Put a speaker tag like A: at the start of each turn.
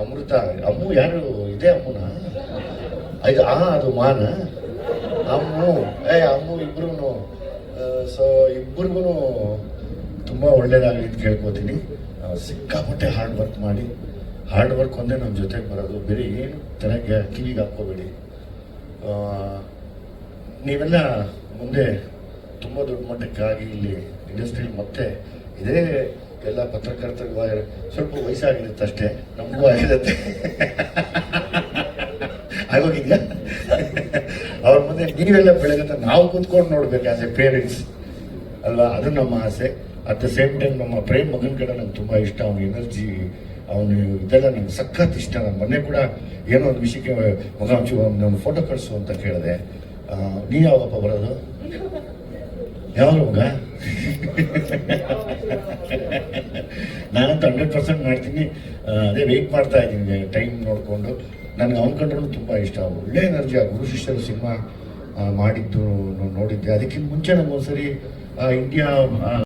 A: ಅಮೃತ ಅಮ್ಮು ಯಾರು? ಇದೆ ಅಮ್ಮನ? ಇದು ಆ, ಅದು ಮಾನ. ಅಮ್ಮು, ಏ, ಅಮ್ಮು ಇಬ್ರು ಸೊ ಇಬ್ಬರಿಗೂ ತುಂಬ ಒಳ್ಳೇದಾಗಲಿ ಅಂತ ಕೇಳ್ಕೊತೀನಿ. ಸಿಕ್ಕಾಪಟ್ಟೆ ಹಾರ್ಡ್ ವರ್ಕ್ ಮಾಡಿ. ಹಾರ್ಡ್ ವರ್ಕ್ ಒಂದೇ ನಮ್ಮ ಜೊತೆಗೆ ಬರೋದು. ಬೇರೆ ಏನು ತನಗೆ ಕಿವಿಗೆ ಹಾಕ್ಕೋಬೇಡಿ. ನೀವೆಲ್ಲ ಮುಂದೆ ತುಂಬ ದೊಡ್ಡ ಮಟ್ಟಕ್ಕಾಗಿ ಇಲ್ಲಿ ಇಂಡಸ್ಟ್ರಿ ಮತ್ತೆ ಇದೇ ಎಲ್ಲ ಪತ್ರಕರ್ತರು ಸ್ವಲ್ಪ ವಯಸ್ಸಾಗಿರುತ್ತೆ ಅಷ್ಟೇ. ನಮಗೂ ಆಗಿರುತ್ತೆ ಆಗೋಗಿದ್ಯಾ? ಅವ್ರ ಮುಂದೆ ನೀವೆಲ್ಲ ಬೆಳೆದಂತ ನಾವು ಕೂತ್ಕೊಂಡು ನೋಡ್ಬೇಕು ಆಸ್ ಎ ಪೇರೆಂಟ್ಸ್ ಅಲ್ಲ ಅದು ನಮ್ಮ ಆಸೆ. ಅಟ್ ದ ಸೇಮ್ ಟೈಮ್ ನಮ್ಮ ಪ್ರೇಮ್ ಮಗನ ಕಡೆ ನಂಗೆ ತುಂಬ ಇಷ್ಟ. ಅವನ ಎನರ್ಜಿ ಅವನು ಇದೆಲ್ಲ ನಂಗೆ ಸಖತ್ ಇಷ್ಟ. ನಾನು ಮೊನ್ನೆ ಕೂಡ ಏನೋ ಒಂದು ವಿಷಯಕ್ಕೆ ಮಗ ಒಂದು ಫೋಟೋ ಕಳಿಸು ಅಂತ ಕೇಳಿದೆ. ನೀ ಯಾವಾಗಪ್ಪ ಬರೋದು? ಯಾವಾಗ? ನಾನಂತೂ ಹಂಡ್ರೆಡ್ ಪರ್ಸೆಂಟ್ ಮಾಡ್ತೀನಿ. ಅದೇ ವೆಯ್ಟ್ ಮಾಡ್ತಾ ಇದ್ದೀನಿ ಟೈಮ್ ನೋಡಿಕೊಂಡು. ನನಗೆ ಅವ್ನ ಕಂಡ್ರೂ ತುಂಬ ಇಷ್ಟ. ಒಳ್ಳೆ ಎನರ್ಜಿ ಆ ಗುರು ಶಿಷ್ಯರು ಸಿನಿಮಾ ಮಾಡಿದ್ದು ನೋಡಿದ್ದೆ. ಅದಕ್ಕಿಂತ ಮುಂಚೆ ನಮಗೊಂದ್ಸರಿ ಇಂಡಿಯಾ